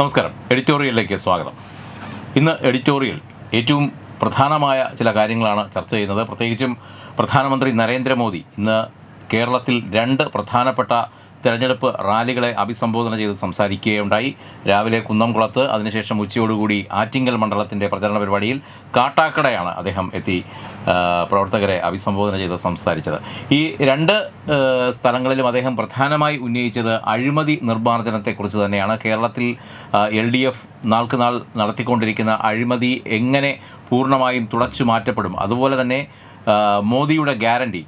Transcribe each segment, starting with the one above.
നമസ്കാരം. എഡിറ്റോറിയലിലേക്ക് സ്വാഗതം. ഇന്ന് എഡിറ്റോറിയൽ ഏറ്റവും പ്രധാനമായ ചില കാര്യങ്ങളാണ് ചർച്ച ചെയ്യുന്നത്. പ്രത്യേകിച്ചും പ്രധാനമന്ത്രി നരേന്ദ്രമോദി ഇന്ന് കേരളത്തിൽ രണ്ട് പ്രധാനപ്പെട്ട തെരഞ്ഞെടുപ്പ് റാലികളെ അഭിസംബോധന ചെയ്ത് സംസാരിക്കുകയുണ്ടായി. രാവിലെ കുന്നംകുളത്ത് അതിനുശേഷം ഉച്ചയോടുകൂടി ആറ്റിങ്ങൽ മണ്ഡലത്തിന്റെ പ്രചരണ പരിപാടിയിൽ കാട്ടാക്കടയാണ് അദ്ദേഹം എത്തി പ്രവർത്തകരെ അഭിസംബോധന ചെയ്ത് സംസാരിച്ചത്. ഈ രണ്ട് സ്ഥലങ്ങളിലും അദ്ദേഹം പ്രധാനമായി ഉന്നയിച്ചത് അഴിമതി നിർമ്മാർജനത്തെക്കുറിച്ച് തന്നെയാണ്. കേരളത്തിൽ എൽ ഡി എഫ് നടത്തിക്കൊണ്ടിരിക്കുന്ന അഴിമതി എങ്ങനെ പൂർണമായും തുടച്ചു മാറ്റപ്പെടും? അതുപോലെ തന്നെ മോദിയുടെ ഗ്യാരണ്ടി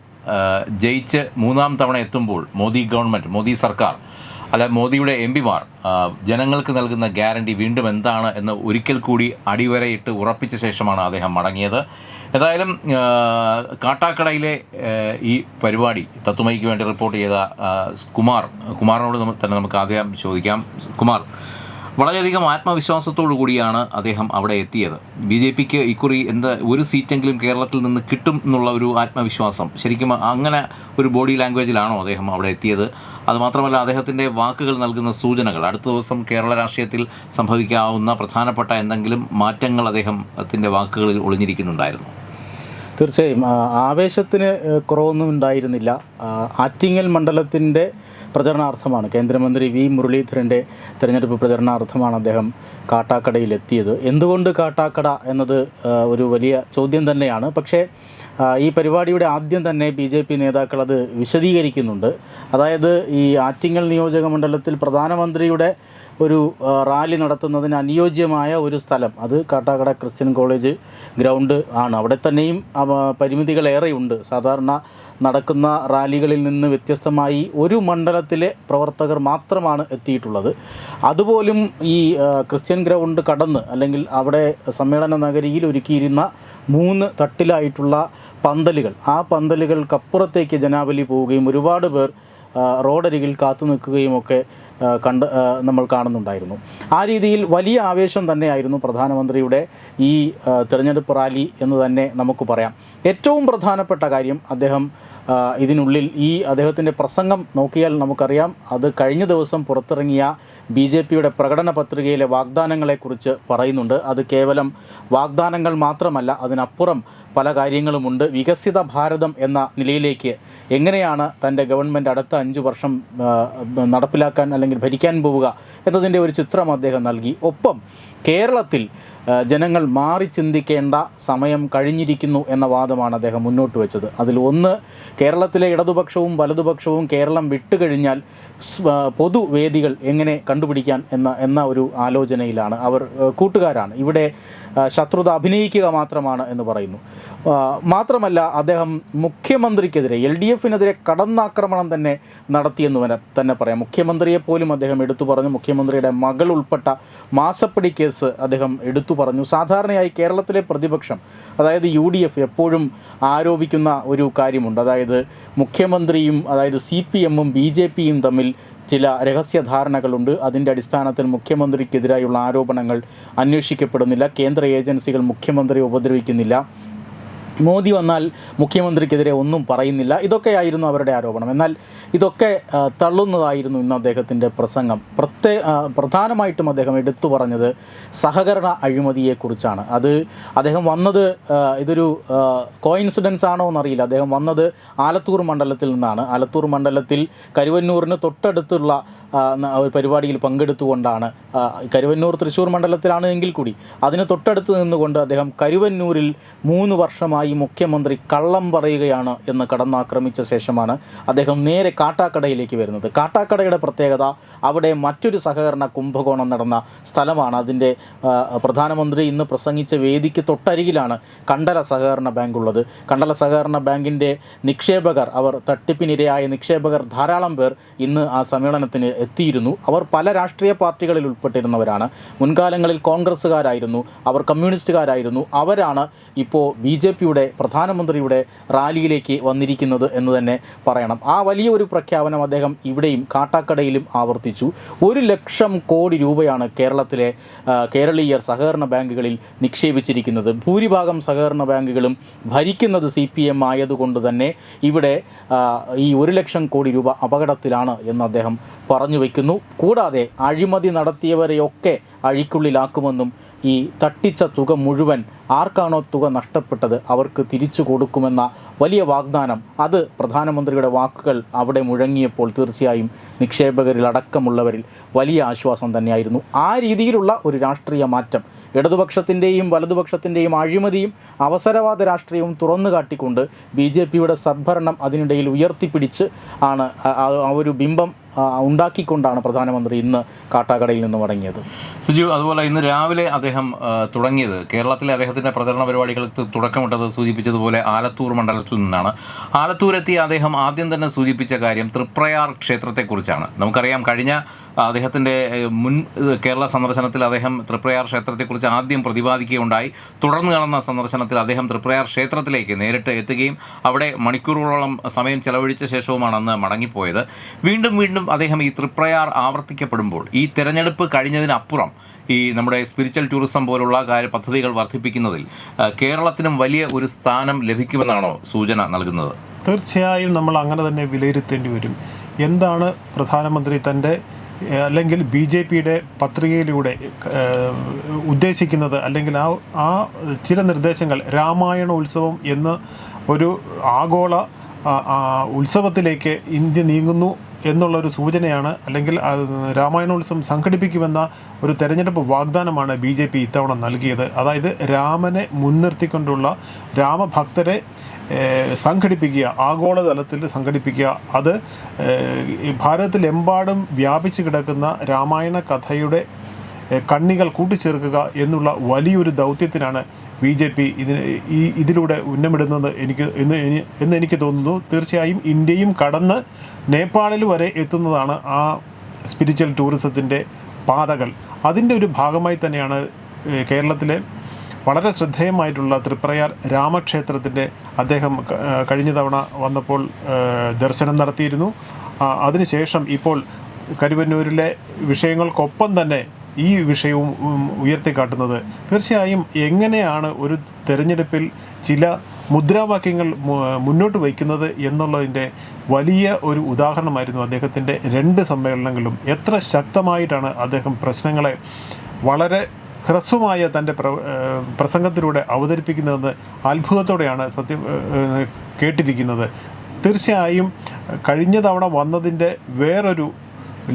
ജയിച്ച് മൂന്നാം തവണ എത്തുമ്പോൾ മോദി ഗവൺമെന്റ് മോദി സർക്കാർ അല്ല മോദിയുടെ എം പിമാർ ജനങ്ങൾക്ക് നൽകുന്ന ഗ്യാരണ്ടി വീണ്ടും എന്താണ് എന്ന് ഒരിക്കൽ കൂടി അടിവരയിട്ട് ഉറപ്പിച്ച ശേഷമാണ് അദ്ദേഹം മടങ്ങിയത്. ഏതായാലും കാട്ടാക്കടയിലെ ഈ പരിപാടി തത്തുമയ്ക്ക് വേണ്ടി റിപ്പോർട്ട് ചെയ്ത കുമാർ കുമാറിനോട് തന്നെ നമുക്ക് ആദ്യം ചോദിക്കാം. കുമാർ വളരെയധികം ആത്മവിശ്വാസത്തോടു കൂടിയാണ് അദ്ദേഹം അവിടെ എത്തിയത്. ബി ജെ പിക്ക് ഇക്കുറി എന്ത് ഒരു സീറ്റെങ്കിലും കേരളത്തിൽ നിന്ന് കിട്ടും എന്നുള്ള ഒരു ആത്മവിശ്വാസം ശരിക്കും അങ്ങനെ ഒരു ബോഡി ലാംഗ്വേജിലാണോ അദ്ദേഹം അവിടെ എത്തിയത്? അതുമാത്രമല്ല അദ്ദേഹത്തിന്റെ വാക്കുകൾ നൽകുന്ന സൂചനകൾ അടുത്ത ദിവസം കേരള രാഷ്ട്രീയത്തിൽ സംഭവിക്കാവുന്ന പ്രധാനപ്പെട്ട എന്തെങ്കിലും മാറ്റങ്ങൾ അദ്ദേഹത്തിന്റെ വാക്കുകളിൽ ഒളിഞ്ഞിരിക്കുന്നുണ്ടായിരുന്നു? തീർച്ചയായും. ആവേശത്തിന് കുറവൊന്നും ഉണ്ടായിരുന്നില്ല. ആറ്റിങ്ങൽ മണ്ഡലത്തിന്റെ പ്രചരണാർത്ഥമാണ്. കേന്ദ്രമന്ത്രി വി. മുരളീധരന്റെ തെരഞ്ഞെടുപ്പ് പ്രചരണാർത്ഥമാണ് അദ്ദേഹം കാട്ടാക്കടയിലെത്തിയത്. എന്തുകൊണ്ട് കാട്ടാക്കട എന്നത് ഒരു വലിയ ചോദ്യം തന്നെയാണ്. പക്ഷേ ഈ പരിപാടിയുടെ ആദ്യം തന്നെ ബി ജെ പി നേതാക്കൾ അത് വിശദീകരിക്കുന്നുണ്ട്. അതായത് ഈ ആറ്റിങ്ങൽ നിയോജക മണ്ഡലത്തിൽ പ്രധാനമന്ത്രിയുടെ ഒരു റാലി നടത്തുന്നതിന് അനുയോജ്യമായ ഒരു സ്ഥലം. അത് കാട്ടാക്കട ക്രിസ്ത്യൻ കോളേജ് ഗ്രൗണ്ട് ആണ്. അവിടെ തന്നെയും പരിമിതികളേറെയുണ്ട് സാധാരണ നടക്കുന്ന റാലികളിൽ നിന്ന് വ്യത്യസ്തമായി ഒരു മണ്ഡലത്തിലെ പ്രവർത്തകർ മാത്രമാണ് എത്തിയിട്ടുള്ളത്. അതുപോലും ഈ ക്രിസ്ത്യൻ ഗ്രൗണ്ട് കടന്ന് അല്ലെങ്കിൽ അവിടെ സമ്മേളന നഗരിയിൽ ഒരുക്കിയിരുന്ന മൂന്ന് തട്ടിലായിട്ടുള്ള പന്തലുകൾ ആ പന്തലുകൾക്കപ്പുറത്തേക്ക് ജനാവലി പോവുകയും ഒരുപാട് പേർ റോഡരികിൽ കാത്തു നിൽക്കുകയും ഒക്കെ കണ്ട് നമ്മൾ കാണുന്നുണ്ടായിരുന്നു. ആ രീതിയിൽ വലിയ ആവേശം തന്നെയായിരുന്നു പ്രധാനമന്ത്രിയുടെ ഈ തിരഞ്ഞെടുപ്പ് റാലി എന്ന് തന്നെ നമുക്ക് പറയാം. ഏറ്റവും പ്രധാനപ്പെട്ട കാര്യം അദ്ദേഹം ഇതിനുള്ളിൽ ഈ അദ്ദേഹത്തിന്റെ പ്രസംഗം നോക്കിയാൽ നമുക്കറിയാം. അത് കഴിഞ്ഞ ദിവസം പുറത്തിറങ്ങിയ ബി ജെ പിയുടെ പ്രകടന പത്രികയിലെ വാഗ്ദാനങ്ങളെക്കുറിച്ച് പറയുന്നുണ്ട്. അത് കേവലം വാഗ്ദാനങ്ങൾ മാത്രമല്ല അതിനപ്പുറം പല കാര്യങ്ങളുമുണ്ട്. വികസിത ഭാരതം എന്ന നിലയിലേക്ക് എങ്ങനെയാണ് തന്റെ ഗവൺമെന്റ് അടുത്ത അഞ്ച് വർഷം നടപ്പിലാക്കാൻ അല്ലെങ്കിൽ ഭരിക്കാൻ പോവുക എന്നതിന്റെ ഒരു ചിത്രം അദ്ദേഹം നൽകി. ഒപ്പം കേരളത്തിൽ ജനങ്ങൾ മാറി ചിന്തിക്കേണ്ട സമയം കഴിഞ്ഞിരിക്കുന്നു എന്ന വാദമാണ് അദ്ദേഹം മുന്നോട്ട് വെച്ചത്. അതിൽ ഒന്ന് കേരളത്തിലെ ഇടതുപക്ഷവും വലതുപക്ഷവും കേരളം വിട്ടുകഴിഞ്ഞാൽ പൊതുവേദികൾ എങ്ങനെ കണ്ടുപിടിക്കാൻ എന്ന എന്ന ഒരു ആലോചനയിലാണ്. അവർ കൂട്ടുകാരാണ്. ഇവിടെ ശത്രുത അഭിനയിക്കുക മാത്രമാണ് എന്ന് പറയുന്നു. മാത്രമല്ല അദ്ദേഹം മുഖ്യമന്ത്രിക്കെതിരെ എൽ ഡി എഫിനെതിരെ കടന്നാക്രമണം തന്നെ നടത്തിയെന്ന് തന്നെ പറയാം. മുഖ്യമന്ത്രിയെ പോലും അദ്ദേഹം എടുത്തു പറഞ്ഞു. മുഖ്യമന്ത്രിയുടെ മകൾ ഉൾപ്പെട്ട മാസപ്പടി കേസ് അദ്ദേഹം എടുത്തു പറഞ്ഞു. സാധാരണയായി കേരളത്തിലെ പ്രതിപക്ഷം അതായത് യു ഡി എഫ് എപ്പോഴും ആരോപിക്കുന്ന ഒരു കാര്യമുണ്ട്. അതായത് മുഖ്യമന്ത്രിയും അതായത് സി പി എമ്മും ബി ജെ പിയും തമ്മിൽ ചില രഹസ്യധാരണകളുണ്ട്. അതിന്റെ അടിസ്ഥാനത്തിൽ മുഖ്യമന്ത്രിക്കെതിരായുള്ള ആരോപണങ്ങൾ അന്വേഷിക്കപ്പെടുന്നില്ല. കേന്ദ്ര ഏജൻസികൾ മുഖ്യമന്ത്രിയെ ഉപദ്രവിക്കുന്നില്ല. മോദി വന്നാൽ മുഖ്യമന്ത്രിക്കെതിരെ ഒന്നും പറയുന്നില്ല. ഇതൊക്കെയായിരുന്നു അവരുടെ ആരോപണം. എന്നാൽ ഇതൊക്കെ തള്ളുന്നതായിരുന്നു ഇന്ന് അദ്ദേഹത്തിന്റെ പ്രസംഗം. പ്രത്യേ പ്രധാനമായിട്ടും അദ്ദേഹം എടുത്തു പറഞ്ഞത് സഹകരണ അഴിമതിയെക്കുറിച്ചാണ്. അത് അദ്ദേഹം വന്നത് ഇതൊരു കോയിൻസിഡൻസ് ആണോ എന്നറിയില്ല. അദ്ദേഹം വന്നത് ആലത്തൂർ മണ്ഡലത്തിൽ നിന്നാണ്. ആലത്തൂർ മണ്ഡലത്തിൽ കരുവന്നൂരിന് തൊട്ടടുത്തുള്ള ഒരു പരിപാടിയിൽ പങ്കെടുത്തുകൊണ്ടാണ് കരുവന്നൂർ തൃശ്ശൂർ മണ്ഡലത്തിലാണ് എങ്കിൽ കൂടി. അതിന് തൊട്ടടുത്ത് നിന്നുകൊണ്ട് അദ്ദേഹം കരുവന്നൂരിൽ മൂന്ന് വർഷമായി മുഖ്യമന്ത്രി കള്ളം പറയുകയാണ് എന്ന് കടന്നാക്രമിച്ച ശേഷമാണ് അദ്ദേഹം നേരെ കാട്ടാക്കടയിലേക്ക് വരുന്നത്. കാട്ടാക്കടയുടെ പ്രത്യേകത അവിടെ മറ്റൊരു സഹകരണ കുംഭകോണം നടന്ന സ്ഥലമാണ്. അതിന്റെ പ്രധാനമന്ത്രി ഇന്ന് പ്രസംഗിച്ച വേദിക്ക് തൊട്ടരികിലാണ് കണ്ടല സഹകരണ ബാങ്ക് ഉള്ളത്. കണ്ടല സഹകരണ ബാങ്കിന്റെ നിക്ഷേപകർ അവർ തട്ടിപ്പിനിരയായ നിക്ഷേപകർ ധാരാളം പേർ ഇന്ന് ആ സമ്മേളനത്തിന് എത്തിയിരുന്നു. അവർ പല രാഷ്ട്രീയ പാർട്ടികളിൽ ഉൾപ്പെട്ടിരുന്നവരാണ്. മുൻകാലങ്ങളിൽ കോൺഗ്രസ്സുകാരായിരുന്നു അവർ കമ്മ്യൂണിസ്റ്റുകാരായിരുന്നു. അവരാണ് ഇപ്പോൾ ബി ജെ പിയുടെ പ്രധാനമന്ത്രിയുടെ റാലിയിലേക്ക് വന്നിരിക്കുന്നത് എന്ന് തന്നെ പറയണം. ആ വലിയ ഒരു പ്രഖ്യാപനം അദ്ദേഹം ഇവിടെയും കാട്ടാക്കടയിലും ആവർത്തിച്ചു ഒരു ലക്ഷം കോടി രൂപയാണ് കേരളത്തിലെ കേരളീയർ സഹകരണ ബാങ്കുകളിൽ നിക്ഷേപിച്ചിരിക്കുന്നത്. ഭൂരിഭാഗം സഹകരണ ബാങ്കുകളും ഭരിക്കുന്നത് സി പി എം ആയതുകൊണ്ട് തന്നെ ഇവിടെ ഈ ഒരു ലക്ഷം കോടി രൂപ അപകടത്തിലാണ് എന്ന് അദ്ദേഹം പറഞ്ഞു വയ്ക്കുന്നു കൂടാതെ അഴിമതി നടത്തിയവരെയൊക്കെ അഴിക്കുള്ളിലാക്കുമെന്നും ഈ തട്ടിച്ച തുക മുഴുവൻ ആർക്കാണോ തുക നഷ്ടപ്പെട്ടത് അവർക്ക് തിരിച്ചു കൊടുക്കുമെന്ന വലിയ വാഗ്ദാനം. അത് പ്രധാനമന്ത്രിയുടെ വാക്കുകൾ അവിടെ മുഴങ്ങിയപ്പോൾ തീർച്ചയായും നിക്ഷേപകരിൽ അടക്കമുള്ളവരിൽ വലിയ ആശ്വാസം തന്നെയായിരുന്നു. ആ രീതിയിലുള്ള ഒരു രാഷ്ട്രീയ മാറ്റം ഇടതുപക്ഷത്തിന്റെയും വലതുപക്ഷത്തിന്റെയും അഴിമതിയും അവസരവാദ രാഷ്ട്രീയവും തുറന്നു കാട്ടിക്കൊണ്ട് ബി ജെ പിയുടെ സദ്ഭരണം അതിനിടയിൽ ഉയർത്തിപ്പിടിച്ച് ആണ് ആ- ഒരു ബിംബം ഉണ്ടാക്കിക്കൊണ്ടാണ് പ്രധാനമന്ത്രി ഇന്ന് കാട്ടാക്കടയിൽ നിന്ന് മടങ്ങിയത്. സുജു അതുപോലെ ഇന്ന് രാവിലെ അദ്ദേഹം തുടങ്ങിയത്. കേരളത്തിലെ അദ്ദേഹത്തിന്റെ പ്രചരണ പരിപാടികൾക്ക് തുടക്കമിട്ടത് സൂചിപ്പിച്ചതുപോലെ ആലത്തൂർ മണ്ഡലത്തിൽ നിന്നാണ്. ആലത്തൂരെത്തിയ അദ്ദേഹം ആദ്യം തന്നെ സൂചിപ്പിച്ച കാര്യം തൃപ്രയാർ ക്ഷേത്രത്തെക്കുറിച്ചാണ്. നമുക്കറിയാം കഴിഞ്ഞ അദ്ദേഹത്തിന്റെ മുൻ കേരള സന്ദർശനത്തിൽ അദ്ദേഹം തൃപ്രയാർ ക്ഷേത്രത്തെക്കുറിച്ച് ആദ്യം പ്രതിപാദിക്കുകയുണ്ടായി. തുടർന്ന് നടന്ന സന്ദർശനത്തിൽ അദ്ദേഹം തൃപ്രയാർ ക്ഷേത്രത്തിലേക്ക് നേരിട്ട് എത്തുകയും അവിടെ മണിക്കൂറുകളോളം സമയം ചെലവഴിച്ച ശേഷവുമാണ് അന്ന് മടങ്ങിപ്പോയത്. വീണ്ടും വീണ്ടും അദ്ദേഹം ഈ തൃപ്രയാർ ആവർത്തിക്കപ്പെടുമ്പോൾ ഈ തെരഞ്ഞെടുപ്പ് കഴിഞ്ഞതിനപ്പുറം ഈ നമ്മുടെ സ്പിരിച്വൽ ടൂറിസം പോലുള്ള കാര്യ പദ്ധതികൾ വർദ്ധിപ്പിക്കുന്നതിൽ കേരളത്തിനും വലിയ ഒരു സ്ഥാനം ലഭിക്കുമെന്നാണോ സൂചന നൽകുന്നത്? തീർച്ചയായും നമ്മൾ അങ്ങനെ തന്നെ വിലയിരുത്തേണ്ടി വരും. എന്താണ് പ്രധാനമന്ത്രി തന്റെ അല്ലെങ്കിൽ ബി ജെ പിയുടെ പത്രികയിലൂടെ ഉദ്ദേശിക്കുന്നത്? അല്ലെങ്കിൽ ആ ആ ചില നിർദ്ദേശങ്ങൾ രാമായണ ഉത്സവം എന്ന് ഒരു ആഗോള ഉത്സവത്തിലേക്ക് ഇന്ത്യ നീങ്ങുന്നു എന്നുള്ളൊരു സൂചനയാണ്. അല്ലെങ്കിൽ രാമായണോത്സവം സംഘടിപ്പിക്കുമെന്ന ഒരു തെരഞ്ഞെടുപ്പ് വാഗ്ദാനമാണ് ബി ജെ പി ഇത്തവണ നൽകിയത്. അതായത് രാമനെ മുൻനിർത്തിക്കൊണ്ടുള്ള രാമഭക്തരെ സംഘടിപ്പിക്കുക ആഗോളതലത്തിൽ സംഘടിപ്പിക്കുക. അത് ഭാരതത്തിലെമ്പാടും വ്യാപിച്ചു കിടക്കുന്ന രാമായണ കഥയുടെ കണ്ണികൾ കൂട്ടിച്ചേർക്കുക എന്നുള്ള വലിയൊരു ദൗത്യത്തിനാണ് ബി ജെ പി ഇതിന് ഈ ഇതിലൂടെ ഉന്നമിടുന്നത് എനിക്ക് എന്ന് എന്ന് എനിക്ക് തോന്നുന്നു. തീർച്ചയായും ഇന്ത്യയും കടന്ന് നേപ്പാളിൽ വരെ എത്തുന്നതാണ് ആ സ്പിരിച്വൽ ടൂറിസത്തിന്റെ പാതകൾ. അതിന്റെ ഒരു ഭാഗമായി തന്നെയാണ് കേരളത്തിലെ വളരെ ശ്രദ്ധേയമായിട്ടുള്ള തൃപ്രയാർ രാമക്ഷേത്രത്തിന്റെ അദ്ദേഹം കഴിഞ്ഞ തവണ വന്നപ്പോൾ ദർശനം നടത്തിയിരുന്നു. അതിനുശേഷം ഇപ്പോൾ കരുവന്നൂരിലെ വിഷയങ്ങൾക്കൊപ്പം തന്നെ ഈ വിഷയവും ഉയർത്തിക്കാട്ടുന്നത്. തീർച്ചയായും എങ്ങനെയാണ് ഒരു തെരഞ്ഞെടുപ്പിൽ ചില മുദ്രാവാക്യങ്ങൾ മുന്നോട്ട് വയ്ക്കുന്നത് എന്നുള്ളതിന്റെ വലിയ ഒരു ഉദാഹരണമായിരുന്നു അദ്ദേഹത്തിന്റെ രണ്ട് സമ്മേളനങ്ങളും എത്ര ശക്തമായിട്ടാണ് അദ്ദേഹം പ്രശ്നങ്ങളെ വളരെ ഹ്രസ്വമായ തന്റെ പ്ര പ്രസംഗത്തിലൂടെ അവതരിപ്പിക്കുന്നതെന്ന് അത്ഭുതത്തോടെയാണ് സത്യം കേട്ടിരിക്കുന്നത്. തീർച്ചയായും കഴിഞ്ഞ തവണ വന്നതിന്റെ വേറൊരു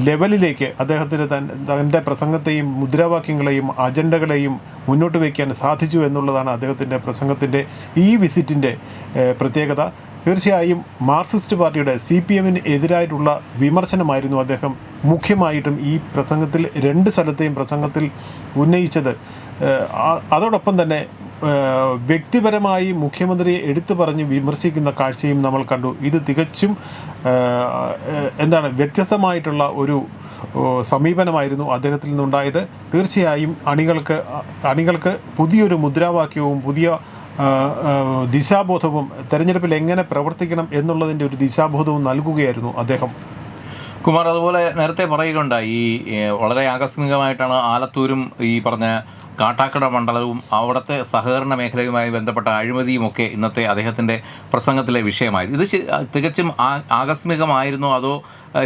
ലെവലിലേക്ക് അദ്ദേഹത്തിന് തൻ തന്റെ പ്രസംഗത്തെയും മുദ്രാവാക്യങ്ങളെയും അജണ്ടകളെയും മുന്നോട്ട് വയ്ക്കാൻ സാധിച്ചു എന്നുള്ളതാണ് അദ്ദേഹത്തിന്റെ പ്രസംഗത്തിന്റെ ഈ വിസിറ്റിന്റെ പ്രത്യേകത. തീർച്ചയായും മാർക്സിസ്റ്റ് പാർട്ടിയുടെ സി പി എമ്മിന് എതിരായിട്ടുള്ള വിമർശനമായിരുന്നു അദ്ദേഹം മുഖ്യമായിട്ടും ഈ പ്രസംഗത്തിൽ രണ്ട് സ്ഥലത്തെയും പ്രസംഗത്തിൽ ഉന്നയിച്ചത്. അതോടൊപ്പം തന്നെ വ്യക്തിപരമായി മുഖ്യമന്ത്രിയെ എടുത്തു പറഞ്ഞ് വിമർശിക്കുന്ന കാഴ്ചയും നമ്മൾ കണ്ടു. ഇത് തികച്ചും എന്താണ് വ്യത്യസ്തമായിട്ടുള്ള ഒരു സമീപനമായിരുന്നു അദ്ദേഹത്തിൽ നിന്നുണ്ടായത്. തീർച്ചയായും അണികൾക്ക് അണികൾക്ക് പുതിയൊരു മുദ്രാവാക്യവും പുതിയ ദിശാബോധവും തെരഞ്ഞെടുപ്പിൽ എങ്ങനെ പ്രവർത്തിക്കണം എന്നുള്ളതിന്റെ ഒരു ദിശാബോധവും നൽകുകയായിരുന്നു അദ്ദേഹം. കുമാർ അതുപോലെ നേരത്തെ പറയുകയുണ്ടായി ഈ വളരെ ആകസ്മികമായിട്ടാണ് ആലത്തൂരും ഈ പറഞ്ഞ കാട്ടാക്കട മണ്ഡലവും അവിടുത്തെ സഹകരണ മേഖലയുമായി ബന്ധപ്പെട്ട അഴിമതിയുമൊക്കെ ഇന്നത്തെ അദ്ദേഹത്തിന്റെ പ്രസംഗത്തിലെ വിഷയമായിരുന്നു ഇത് തികച്ചും ആകസ്മികമായിരുന്നോ അതോ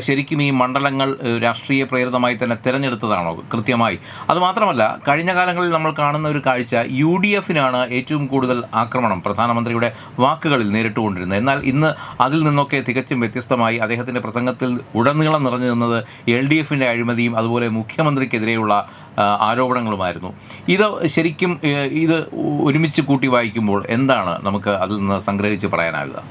ശരിക്കും ഈ മണ്ഡലങ്ങൾ രാഷ്ട്രീയ പ്രേരിതമായി തന്നെ തിരഞ്ഞെടുത്തതാണോ കൃത്യമായി? അതുമാത്രമല്ല കഴിഞ്ഞ കാലങ്ങളിൽ നമ്മൾ കാണുന്ന ഒരു കാഴ്ച യു ഡി എഫിനാണ് ഏറ്റവും കൂടുതൽ ആക്രമണം പ്രധാനമന്ത്രിയുടെ വാക്കുകളിൽ നേരിട്ടുകൊണ്ടിരുന്നത്. എന്നാൽ ഇന്ന് അതിൽ നിന്നൊക്കെ തികച്ചും വ്യത്യസ്തമായി അദ്ദേഹത്തിന്റെ പ്രസംഗത്തിൽ ഉടനീളം നിറഞ്ഞു നിന്നത് എൽ ഡി എഫിന്റെ അഴിമതിയും അതുപോലെ മുഖ്യമന്ത്രിക്കെതിരെയുള്ള ആരോപണങ്ങളുമായിരുന്നു. ഇത് ശരിക്കും ഇത് ഒരുമിച്ച് കൂട്ടി വായിക്കുമ്പോൾ എന്താണ് നമുക്ക് അതിൽ നിന്ന് സംഗ്രഹിച്ച് പറയാനാകുക?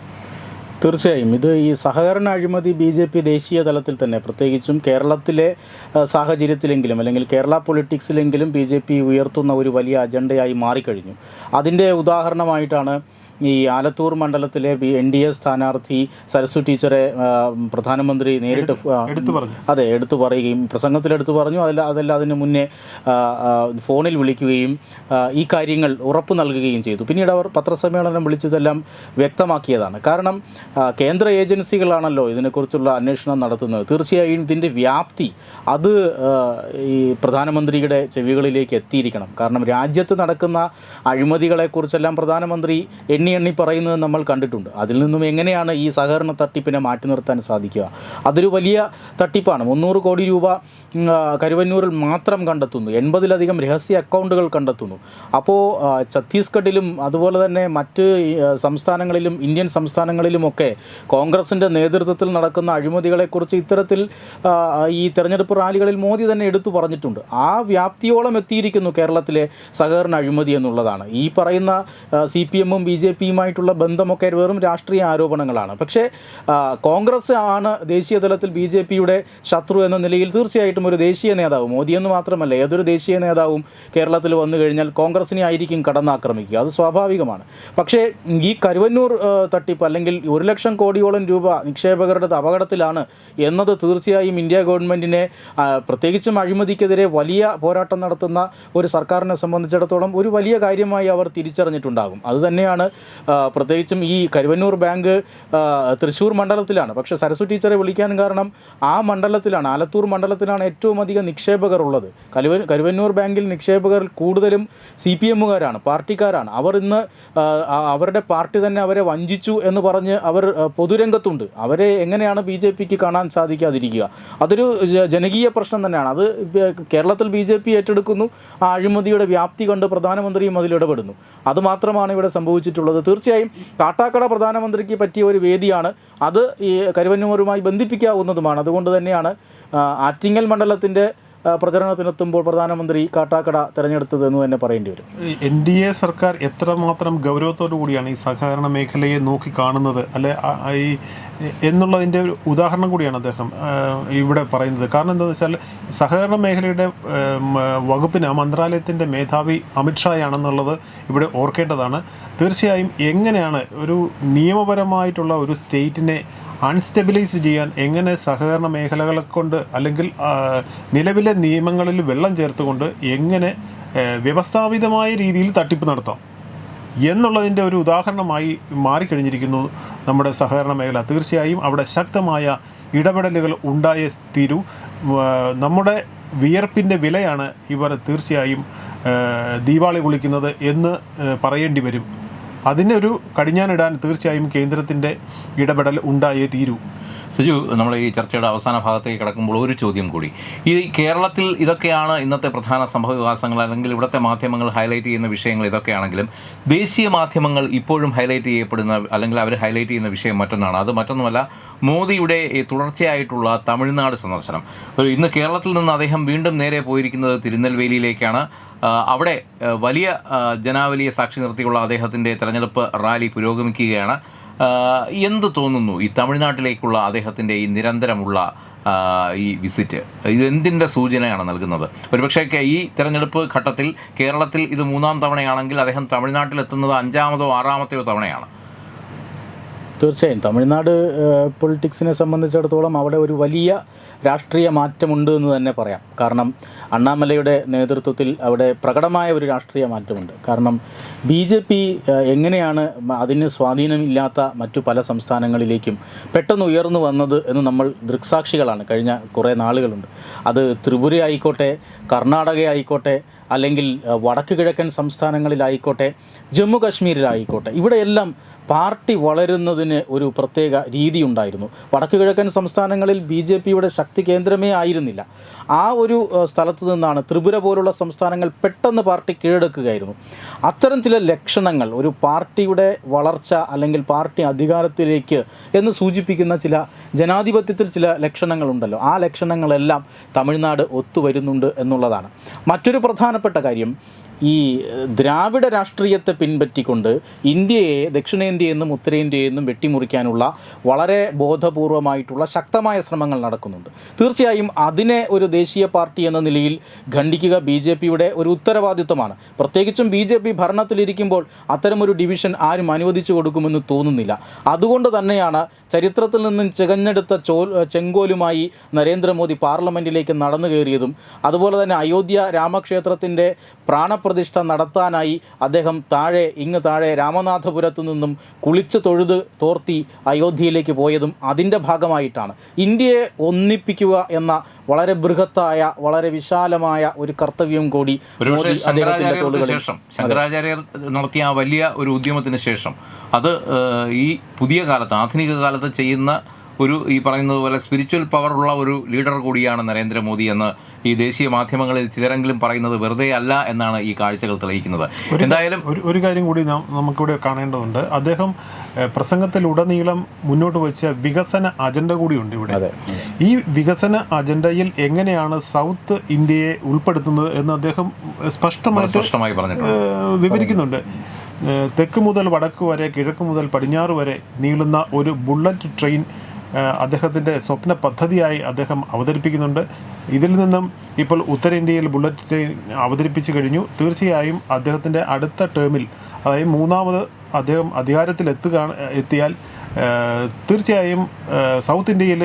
തീർച്ചയായും. ഇത് ഈ സഹകരണ അഴിമതി ബി ജെ പി ദേശീയ തലത്തിൽ തന്നെ പ്രത്യേകിച്ചും കേരളത്തിലെ സാഹചര്യത്തിലെങ്കിലും അല്ലെങ്കിൽ കേരള പൊളിറ്റിക്സിലെങ്കിലും ബി ജെ പി ഉയർത്തുന്ന ഒരു വലിയ അജണ്ടയായി മാറിക്കഴിഞ്ഞു. അതിന്റെ ഉദാഹരണമായിട്ടാണ് ഈ ആലത്തൂർ മണ്ഡലത്തിലെ എൻ ഡി എ സ്ഥാനാർത്ഥി സരസു ടീച്ചറെ പ്രധാനമന്ത്രി നേരിട്ട് അതെ എടുത്തു പറയുകയും പ്രസംഗത്തിൽ എടുത്തു പറഞ്ഞു. അതല്ല അതല്ല അതിന് മുന്നേ ഫോണിൽ വിളിക്കുകയും ഈ കാര്യങ്ങൾ ഉറപ്പു നൽകുകയും ചെയ്തു. പിന്നീട് അവർ പത്രസമ്മേളനം വിളിച്ചതെല്ലാം വ്യക്തമാക്കിയതാണ്. കാരണം കേന്ദ്ര ഏജൻസികളാണല്ലോ ഇതിനെക്കുറിച്ചുള്ള അന്വേഷണം നടത്തുന്നത്. തീർച്ചയായും ഇതിന്റെ വ്യാപ്തി അത് ഈ പ്രധാനമന്ത്രിയുടെ ചെവികളിലേക്ക് എത്തിയിരിക്കണം. കാരണം രാജ്യത്ത് നടക്കുന്ന അഴിമതികളെക്കുറിച്ചെല്ലാം പ്രധാനമന്ത്രി എണ്ണി എണ്ണി എണ്ണി പറയുന്നത് നമ്മൾ കണ്ടിട്ടുണ്ട്. അതിൽ നിന്നും എങ്ങനെയാണ് ഈ സഹകരണ തട്ടിപ്പിനെ മാറ്റി നിർത്താൻ സാധിക്കുക? അതൊരു വലിയ തട്ടിപ്പാണ്. മുന്നൂറ് കോടി രൂപ കരുവന്നൂരിൽ മാത്രം കണ്ടെത്തുന്നു. എൺപതിലധികം രഹസ്യ അക്കൗണ്ടുകൾ കണ്ടെത്തുന്നു. അപ്പോൾ ഛത്തീസ്ഗഡിലും അതുപോലെ തന്നെ മറ്റ് സംസ്ഥാനങ്ങളിലും ഇന്ത്യൻ സംസ്ഥാനങ്ങളിലുമൊക്കെ കോൺഗ്രസിന്റെ നേതൃത്വത്തിൽ നടക്കുന്ന അഴിമതികളെക്കുറിച്ച് ഇത്തരത്തിൽ ഈ തെരഞ്ഞെടുപ്പ് റാലികളിൽ മോദി തന്നെ എടുത്തു പറഞ്ഞിട്ടുണ്ട്. ആ വ്യാപ്തിയോളം എത്തിയിരിക്കുന്നു കേരളത്തിലെ സഹകരണ അഴിമതി എന്നുള്ളതാണ്. ഈ പറയുന്ന സി പി എമ്മും ബി ജെ പിയുമായിട്ടുള്ള ബന്ധമൊക്കെ വെറും രാഷ്ട്രീയ ആരോപണങ്ങളാണ്. പക്ഷേ കോൺഗ്രസ് ആണ് ദേശീയ തലത്തിൽ ബി ജെ പിയുടെ ശത്രു എന്ന നിലയിൽ തീർച്ചയായിട്ടും ഒരു ദേശീയ നേതാവ്. മോദി എന്ന് മാത്രമല്ല ഏതൊരു ദേശീയ നേതാവും കേരളത്തിൽ വന്നു കഴിഞ്ഞാൽ കോൺഗ്രസിനെ ആയിരിക്കും കടന്നാക്രമിക്കുക. അത് സ്വാഭാവികമാണ്. പക്ഷേ ഈ കരുവന്നൂർ തട്ടിപ്പ് അല്ലെങ്കിൽ ഒരു ലക്ഷം കോടിയോളം രൂപ നിക്ഷേപകരുടെ അപകടത്തിലാണ് എന്നത് തീർച്ചയായും ഇന്ത്യ ഗവൺമെന്റിനെ പ്രത്യേകിച്ചും അഴിമതിക്കെതിരെ വലിയ പോരാട്ടം നടത്തുന്ന ഒരു സർക്കാരിനെ സംബന്ധിച്ചിടത്തോളം ഒരു വലിയ കാര്യമായി അവർ തിരിച്ചറിഞ്ഞിട്ടുണ്ടാകും. അതുതന്നെയാണ് പ്രത്യേകിച്ചും ഈ കരുവന്നൂർ ബാങ്ക് തൃശ്ശൂർ മണ്ഡലത്തിലാണ്. പക്ഷേ സരസ്വ ടീച്ചറെ വിളിക്കാൻ കാരണം ആ മണ്ഡലത്തിലാണ് ആലത്തൂർ മണ്ഡലത്തിലാണ് ഏറ്റവും അധികം നിക്ഷേപകർ ഉള്ളത് കരുവ കരുവന്നൂർ ബാങ്കിൽ നിക്ഷേപകർ കൂടുതലും സി പി എമ്മുകാരാണ് പാർട്ടിക്കാരാണ്. അവർ ഇന്ന് അവരുടെ പാർട്ടി തന്നെ അവരെ വഞ്ചിച്ചു എന്ന് പറഞ്ഞ് അവർ പൊതുരംഗത്തുണ്ട്. അവരെ എങ്ങനെയാണ് ബി ജെ പിക്ക് കാണാൻ സാധിക്കാതിരിക്കുക? അതൊരു ജനകീയ പ്രശ്നം തന്നെയാണ്. അത് കേരളത്തിൽ ബി ജെ പി ഏറ്റെടുക്കുന്നു. ആ അഴിമതിയുടെ വ്യാപ്തി കണ്ട് പ്രധാനമന്ത്രിയും അതിൽ ഇടപെടുന്നു. അതുമാത്രമാണ് ഇവിടെ സംഭവിച്ചിട്ടുള്ളത്. തീർച്ചയായും കാട്ടാക്കട പ്രധാനമന്ത്രിക്ക് പറ്റിയ ഒരു വേദിയാണ്. അത് ഈ കരുവന്നൂരുമായി ബന്ധിപ്പിക്കാവുന്നതുമാണ്. അതുകൊണ്ട് തന്നെയാണ് ആറ്റിങ്ങൽ മണ്ഡലത്തിന്റെ പ്രചരണത്തിനെത്തുമ്പോൾ പ്രധാനമന്ത്രി കാട്ടാക്കട തെരഞ്ഞെടുത്തത് എന്ന് തന്നെ പറയേണ്ടി വരും. എൻ ഡി എ സർക്കാർ എത്രമാത്രം ഗൗരവത്തോടു കൂടിയാണ് ഈ സഹകരണ മേഖലയെ നോക്കി കാണുന്നത്? അല്ലെ ഈ എന്നുള്ളതിന്റെ ഒരു ഉദാഹരണം കൂടിയാണ് അദ്ദേഹം ഇവിടെ പറയുന്നത്. കാരണം എന്താണെന്ന് വെച്ചാൽ സഹകരണ മേഖലയുടെ വകുപ്പിന് മന്ത്രാലയത്തിന്റെ മേധാവി അമിത്ഷായാണെന്നുള്ളത് ഇവിടെ ഓർക്കേണ്ടതാണ്. തീർച്ചയായും എങ്ങനെയാണ് ഒരു നിയമപരമായിട്ടുള്ള ഒരു സ്റ്റേറ്റിനെ അൺസ്റ്റെബിലൈസ് ചെയ്യാൻ എങ്ങനെ സഹകരണ മേഖലകളെ കൊണ്ട് അല്ലെങ്കിൽ നിലവിലെ നിയമങ്ങളിൽ വെള്ളം ചേർത്തുകൊണ്ട് എങ്ങനെ വ്യവസ്ഥാപിതമായ രീതിയിൽ തട്ടിപ്പ് നടത്താം എന്നുള്ളതിന്റെ ഒരു ഉദാഹരണമായി മാറിക്കഴിഞ്ഞിരിക്കുന്നു നമ്മുടെ സഹകരണ മേഖല. തീർച്ചയായും അവിടെ ശക്തമായ ഇടപെടലുകൾ ഉണ്ടായേ തീരൂ. നമ്മുടെ വിയർപ്പിന്റെ വിലയാണ് ഇവർ തീർച്ചയായും ദീപാവളി കുളിക്കുന്നത് എന്ന് പറയേണ്ടി വരും. അതിനൊരു കടിഞ്ഞാനിടാൻ തീർച്ചയായും കേന്ദ്രത്തിന്റെ ഇടപെടൽ ഉണ്ടായേ തീരൂ. സജു നമ്മൾ ഈ ചർച്ചയുടെ അവസാന ഭാഗത്തേക്ക് കിടക്കുമ്പോൾ ഒരു ചോദ്യം കൂടി. ഈ കേരളത്തിൽ ഇതൊക്കെയാണ് ഇന്നത്തെ പ്രധാന സംഭവവികാസങ്ങൾ അല്ലെങ്കിൽ ഇവിടുത്തെ മാധ്യമങ്ങൾ ഹൈലൈറ്റ് ചെയ്യുന്ന വിഷയങ്ങൾ ഇതൊക്കെയാണെങ്കിലും ദേശീയ മാധ്യമങ്ങൾ ഇപ്പോഴും ഹൈലൈറ്റ് ചെയ്യപ്പെടുന്ന അല്ലെങ്കിൽ അവർ ഹൈലൈറ്റ് ചെയ്യുന്ന വിഷയം മറ്റൊന്നാണ്. അത് മറ്റൊന്നുമല്ല മോദിയുടെ തുടർച്ചയായിട്ടുള്ള തമിഴ്നാട് സന്ദർശനം. ഇന്ന് കേരളത്തിൽ നിന്ന് അദ്ദേഹം വീണ്ടും നേരെ പോയിരിക്കുന്നത് തിരുനെൽവേലിയിലേക്കാണ്. അവിടെ വലിയ ജനാവലിയെ സാക്ഷി നിർത്തിയുള്ള അദ്ദേഹത്തിന്റെ തെരഞ്ഞെടുപ്പ് റാലി പുരോഗമിക്കുകയാണ്. എന്ത് തോന്നുന്നു ഈ തമിഴ്നാട്ടിലേക്കുള്ള അദ്ദേഹത്തിന്റെ ഈ നിരന്തരമുള്ള ഈ വിസിറ്റ്? ഇത് എന്തിന്റെ സൂചനയാണ് നൽകുന്നത്? ഒരുപക്ഷെ ഈ തെരഞ്ഞെടുപ്പ് ഘട്ടത്തിൽ കേരളത്തിൽ ഇത് മൂന്നാം തവണയാണെങ്കിൽ അദ്ദേഹം തമിഴ്നാട്ടിൽ എത്തുന്നത് അഞ്ചാമതോ ആറാമത്തെയോ തവണയാണ്. തീർച്ചയായും. തമിഴ്നാട് പൊളിറ്റിക്സിനെ സംബന്ധിച്ചിടത്തോളം അവിടെ ഒരു വലിയ രാഷ്ട്രീയ മാറ്റമുണ്ട് എന്ന് തന്നെ പറയാം. കാരണം അണ്ണാമലയുടെ നേതൃത്വത്തിൽ അവിടെ പ്രകടമായ ഒരു രാഷ്ട്രീയ മാറ്റമുണ്ട്. കാരണം ബി ജെ പി എങ്ങനെയാണ് അതിന് സ്വാധീനമില്ലാത്ത മറ്റു പല സംസ്ഥാനങ്ങളിലേക്കും പെട്ടെന്ന് ഉയർന്നു വന്നത് എന്ന് നമ്മൾ ദൃക്സാക്ഷികളാണ്. കഴിഞ്ഞ കുറേ നാളുകളുണ്ട്. അത് ത്രിപുര ആയിക്കോട്ടെ കർണാടക ആയിക്കോട്ടെ അല്ലെങ്കിൽ വടക്ക് കിഴക്കൻ സംസ്ഥാനങ്ങളിലായിക്കോട്ടെ ജമ്മു കാശ്മീരിലായിക്കോട്ടെ ഇവിടെയെല്ലാം പാർട്ടി വളരുന്നതിന് ഒരു പ്രത്യേക രീതി ഉണ്ടായിരുന്നു. വടക്കു കിഴക്കൻ സംസ്ഥാനങ്ങളിൽ ബി ജെ പിയുടെ ശക്തി കേന്ദ്രമേ ആയിരുന്നില്ല. ആ ഒരു സ്ഥലത്ത് നിന്നാണ് ത്രിപുര പോലുള്ള സംസ്ഥാനങ്ങൾ പെട്ടെന്ന് പാർട്ടി കീഴടക്കുകയായിരുന്നു. അത്തരം ചില ലക്ഷണങ്ങൾ ഒരു പാർട്ടിയുടെ വളർച്ച അല്ലെങ്കിൽ പാർട്ടി അധികാരത്തിലേക്ക് എന്ന് സൂചിപ്പിക്കുന്ന ചില ജനാധിപത്യത്തിൽ ചില ലക്ഷണങ്ങളുണ്ടല്ലോ. ആ ലക്ഷണങ്ങളെല്ലാം തമിഴ്നാട് ഒത്തുവരുന്നുണ്ട് എന്നുള്ളതാണ്. മറ്റൊരു പ്രധാനപ്പെട്ട കാര്യം ഈ ദ്രാവിഡ രാഷ്ട്രീയത്തെ പിൻപറ്റിക്കൊണ്ട് ഇന്ത്യയെ ഉത്തരേന്ത്യയിൽ നിന്നും വെട്ടിമുറിക്കാനുള്ള വളരെ ബോധപൂർവമായിട്ടുള്ള ശക്തമായ ശ്രമങ്ങൾ നടക്കുന്നുണ്ട്. തീർച്ചയായും അതിനെ ഒരു ദേശീയ പാർട്ടി എന്ന നിലയിൽ ഖണ്ഡിക്കുക ബി ജെ പിയുടെ ഒരു ഉത്തരവാദിത്വമാണ്. പ്രത്യേകിച്ചും ബി ജെ പി ഭരണത്തിലിരിക്കുമ്പോൾ അത്തരമൊരു ഡിവിഷൻ ആരും അനുവദിച്ചു കൊടുക്കുമെന്ന് തോന്നുന്നില്ല. അതുകൊണ്ട് തന്നെയാണ് ചരിത്രത്തിൽ നിന്നും ചികഞ്ഞെടുത്ത ചോ ചെങ്കോലുമായി നരേന്ദ്രമോദി പാർലമെന്റിലേക്ക് നടന്നു കയറിയതും അതുപോലെ തന്നെ അയോധ്യ രാമക്ഷേത്രത്തിന്റെ പ്രാണപ്രതിഷ്ഠ പ്രാണപ്രതിഷ്ഠ നടത്താനായി അദ്ദേഹം താഴെ ഇങ്ങ് താഴെ രാമനാഥപുരത്തു നിന്നും കുളിച്ച് തൊഴുത് തോർത്തി അയോധ്യയിലേക്ക് പോയതും അതിന്റെ ഭാഗമായിട്ടാണ്. ഇന്ത്യയെ ഒന്നിപ്പിക്കുക എന്ന വളരെ ബൃഹത്തായ വളരെ വിശാലമായ ഒരു കർത്തവ്യം കൂടി ശേഷം ശങ്കരാചാര്യർ നടത്തിയ ആ വലിയ ഒരു ഉദ്യമത്തിന് ശേഷം അത് ഈ പുതിയ കാലത്ത് ആധുനിക കാലത്ത് ചെയ്യുന്ന ഒരു ഈ പറയുന്നത് പോലെ സ്പിരിച്വൽ പവറുള്ള ഉള്ള ഒരു ലീഡർ കൂടിയാണ് നരേന്ദ്രമോദി എന്ന് ഈ ദേശീയ മാധ്യമങ്ങളിൽ ചിലരെങ്കിലും പറയുന്നത് വെറുതെ അല്ല എന്നാണ് ഈ കാഴ്ചകൾ തെളിയിക്കുന്നത്. എന്തായാലും ഒരു ഒരു കാര്യം കൂടി നമുക്കിവിടെ കാണേണ്ടതുണ്ട്. അദ്ദേഹം പ്രസംഗത്തിലുടനീളം മുന്നോട്ട് വെച്ച വികസന അജണ്ട കൂടിയുണ്ട് ഇവിടെ. ഈ വികസന അജണ്ടയിൽ എങ്ങനെയാണ് സൗത്ത് ഇന്ത്യയെ ഉൾപ്പെടുത്തുന്നത് എന്ന് അദ്ദേഹം സ്പഷ്ടമായി സ്പഷ്ടമായി പറഞ്ഞിട്ടുണ്ട്. വിവരിക്കുന്നുണ്ട്. തെക്ക് മുതൽ വടക്ക് വരെ കിഴക്ക് മുതൽ പടിഞ്ഞാറ് വരെ നീളുന്ന ഒരു ബുള്ളറ്റ് ട്രെയിൻ അദ്ദേഹത്തിന്റെ സ്വപ്ന പദ്ധതിയായി അദ്ദേഹം അവതരിപ്പിക്കുന്നുണ്ട്. ഇതിൽ നിന്നും ഇപ്പോൾ ഉത്തരേന്ത്യയിൽ ബുള്ളറ്റ് ട്രെയിൻ അവതരിപ്പിച്ചു കഴിഞ്ഞു. തീർച്ചയായും അദ്ദേഹത്തിന്റെ അടുത്ത ടേമിൽ അതായത് മൂന്നാമത് അദ്ദേഹം അധികാരത്തിൽ എത്തുക എത്തിയാൽ തീർച്ചയായും സൗത്ത് ഇന്ത്യയിൽ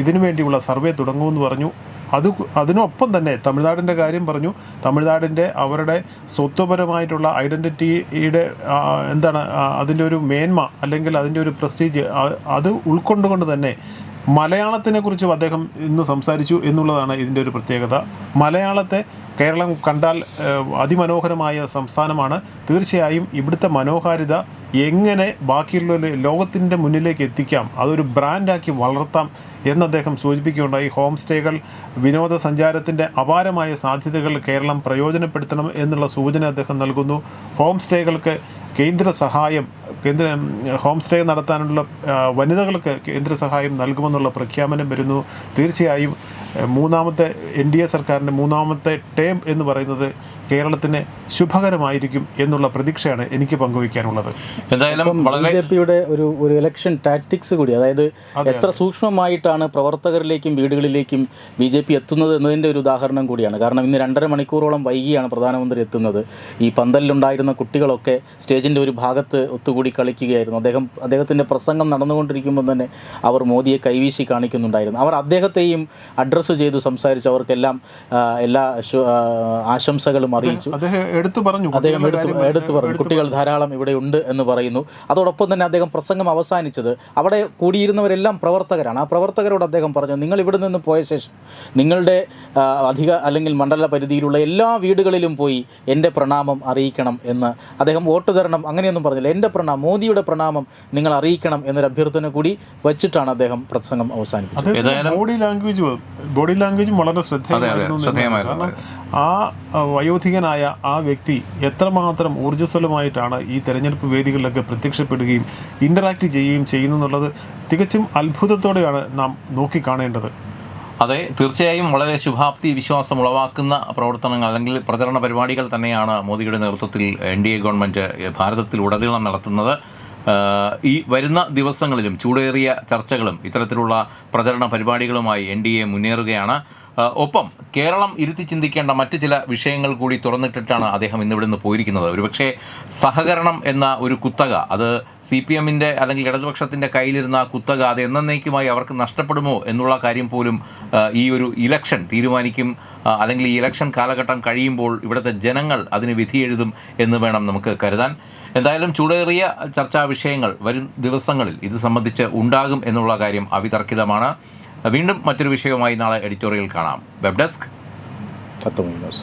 ഇതിനു വേണ്ടിയുള്ള സർവേ തുടങ്ങുമെന്ന് പറഞ്ഞു. അത് അതിനൊപ്പം തന്നെ തമിഴ്നാടിന്റെ കാര്യം പറഞ്ഞു. തമിഴ്നാടിന്റെ അവരുടെ സ്വത്വപരമായിട്ടുള്ള ഐഡന്റിറ്റിയുടെ എന്താണ് അതിന്റെ ഒരു മേന്മ അല്ലെങ്കിൽ അതിന്റെ ഒരു പ്രസ്റ്റീജ് അത് ഉൾക്കൊണ്ടുകൊണ്ട് തന്നെ മലയാളത്തിനെ കുറിച്ചും അദ്ദേഹം ഇന്ന് സംസാരിച്ചു എന്നുള്ളതാണ് ഇതിന്റെ ഒരു പ്രത്യേകത. മലയാളത്തെ കേരളം കണ്ടാൽ അതിമനോഹരമായ സംസ്ഥാനമാണ്. തീർച്ചയായും ഇവിടുത്തെ മനോഹാരിത എങ്ങനെ ബാക്കിയുള്ള ലോകത്തിന്റെ മുന്നിലേക്ക് എത്തിക്കാം? അതൊരു ബ്രാൻഡാക്കി വളർത്താം എന്ന് അദ്ദേഹം സൂചിപ്പിക്കുകയുണ്ടായി. ഹോം സ്റ്റേകൾ വിനോദസഞ്ചാരത്തിന്റെ അപാരമായ സാധ്യതകൾ കേരളം പ്രയോജനപ്പെടുത്തണം എന്നുള്ള സൂചന അദ്ദേഹം നൽകുന്നു. ഹോം സ്റ്റേകൾക്ക് കേന്ദ്ര സഹായം കേന്ദ്ര ഹോം സ്റ്റേ നടത്താനുള്ള വനിതകൾക്ക് കേന്ദ്ര സഹായം നൽകുമെന്നുള്ള പ്രഖ്യാപനം വരുന്നു. തീർച്ചയായും മൂന്നാമത്തെ എൻ ഡി എ സർക്കാരിന്റെ മൂന്നാമത്തെ ടേം എന്ന് പറയുന്നത് കേരളത്തിന് ശുഭകരമായിരിക്കും എന്നുള്ള പ്രതീക്ഷയാണ് എനിക്ക് പങ്കുവയ്ക്കാനുള്ളത്. എന്തായാലും ബി ജെ പിയുടെ ഒരു ഒരു ഇലക്ഷൻ ടാക്ടിക്സ് കൂടി അതായത് എത്ര സൂക്ഷ്മമായിട്ടാണ് പ്രവർത്തകരിലേക്കും വീടുകളിലേക്കും ബി ജെ പി എത്തുന്നത് എന്നതിന്റെ ഒരു ഉദാഹരണം കൂടിയാണ്. കാരണം ഇന്ന് രണ്ടര മണിക്കൂറോളം വൈകിയാണ് പ്രധാനമന്ത്രി എത്തുന്നത്. ഈ പന്തലിലുണ്ടായിരുന്ന കുട്ടികളൊക്കെ സ്റ്റേജിന്റെ ഒരു ഭാഗത്ത് ഒത്തുകൂടി കളിക്കുകയായിരുന്നു. അദ്ദേഹം അദ്ദേഹത്തിന്റെ പ്രസംഗം നടന്നുകൊണ്ടിരിക്കുമ്പോൾ തന്നെ അവർ മോദിയെ കൈവീശി കാണിക്കുന്നുണ്ടായിരുന്നു. അവർ അദ്ദേഹത്തെയും അഡ്രസ്സ് ചെയ്തു സംസാരിച്ചു. അവർക്കെല്ലാം എല്ലാ ആശംസകളും അറിയിച്ചു. എടുത്തു പറഞ്ഞു അദ്ദേഹം എടുത്തു എടുത്തു പറഞ്ഞു. കുട്ടികൾ ധാരാളം ഇവിടെ ഉണ്ട് എന്ന് പറയുന്നു. അതോടൊപ്പം തന്നെ അദ്ദേഹം പ്രസംഗം അവസാനിച്ചത് അവിടെ കൂടിയിരുന്നവരെല്ലാം പ്രവർത്തകരാണ്. ആ പ്രവർത്തകരോട് അദ്ദേഹം പറഞ്ഞു നിങ്ങൾ ഇവിടെ നിന്ന് പോയ ശേഷം നിങ്ങളുടെ അധിക അല്ലെങ്കിൽ മണ്ഡല പരിധിയിലുള്ള എല്ലാ വീടുകളിലും പോയി എന്റെ പ്രണാമം അറിയിക്കണം എന്ന് അദ്ദേഹം വോട്ട് തരണം അങ്ങനെയൊന്നും പറഞ്ഞില്ല. എന്റെ പ്രണാമം മോദിയുടെ പ്രണാമം നിങ്ങൾ അറിയിക്കണം എന്നൊരു അഭ്യർത്ഥന കൂടി വെച്ചിട്ടാണ് അദ്ദേഹം പ്രസംഗം അവസാനിപ്പിച്ചത്. ബോഡി ലാംഗ്വേജ് ബോഡി ലാംഗ്വേജും വളരെ ശ്രദ്ധേയമായിരുന്നു എന്ന് ശ്രദ്ധേയമായിരുന്നു. കാരണം ആ വയോധികനായ ആ വ്യക്തി എത്രമാത്രം ഊർജസ്വലമായിട്ടാണ് ഈ തെരഞ്ഞെടുപ്പ് വേദികളിലൊക്കെ പ്രത്യക്ഷപ്പെടുകയും ഇന്ററാക്ട് ചെയ്യുകയും ചെയ്യുന്നു എന്നുള്ളത് തികച്ചും അത്ഭുതത്തോടെയാണ് നാം നോക്കിക്കാണേണ്ടത്. അതെ തീർച്ചയായും വളരെ ശുഭാപ്തി വിശ്വാസം ഉളവാക്കുന്ന പ്രവർത്തനങ്ങൾ അല്ലെങ്കിൽ പ്രചരണ പരിപാടികൾ തന്നെയാണ് മോദിയുടെ നേതൃത്വത്തിൽ എൻ ഡി എ ഗവൺമെന്റ് ഭാരതത്തിൽ ഉടനീളം നടത്തുന്നത്. ഈ വരുന്ന ദിവസങ്ങളിലും ചൂടേറിയ ചർച്ചകളും ഇത്തരത്തിലുള്ള പ്രചരണ പരിപാടികളുമായി എൻ ഡി എ മുന്നേറുകയാണ്. ഒപ്പം കേരളം ഇരുത്തി ചിന്തിക്കേണ്ട മറ്റ് ചില വിഷയങ്ങൾ കൂടി തുറന്നിട്ടിട്ടാണ് അദ്ദേഹം ഇന്ന് ഇവിടുന്ന് പോയിരിക്കുന്നത്. ഒരുപക്ഷെ സഹകരണം എന്ന ഒരു കുത്തക അത് സി പി എമ്മിന്റെ അല്ലെങ്കിൽ ഇടതുപക്ഷത്തിന്റെ കയ്യിലിരുന്ന കുത്തക അത് എന്നേക്കുമായി അവർക്ക് നഷ്ടപ്പെടുമോ എന്നുള്ള കാര്യം പോലും ഈ ഒരു ഇലക്ഷൻ തീരുമാനിക്കും അല്ലെങ്കിൽ ഈ ഇലക്ഷൻ കാലഘട്ടം കഴിയുമ്പോൾ ഇവിടുത്തെ ജനങ്ങൾ അതിന് വിധിയെഴുതും എന്ന് വേണം നമുക്ക് കരുതാൻ. എന്തായാലും ചൂടേറിയ ചർച്ചാ വിഷയങ്ങൾ വരും ദിവസങ്ങളിൽ ഇത് സംബന്ധിച്ച് ഉണ്ടാകും എന്നുള്ള കാര്യം അവിതർക്കിതമാണ്. വീണ്ടും മറ്റൊരു വിഷയവുമായി നാളെ എഡിറ്റോറിയൽ കാണാം. Web desk news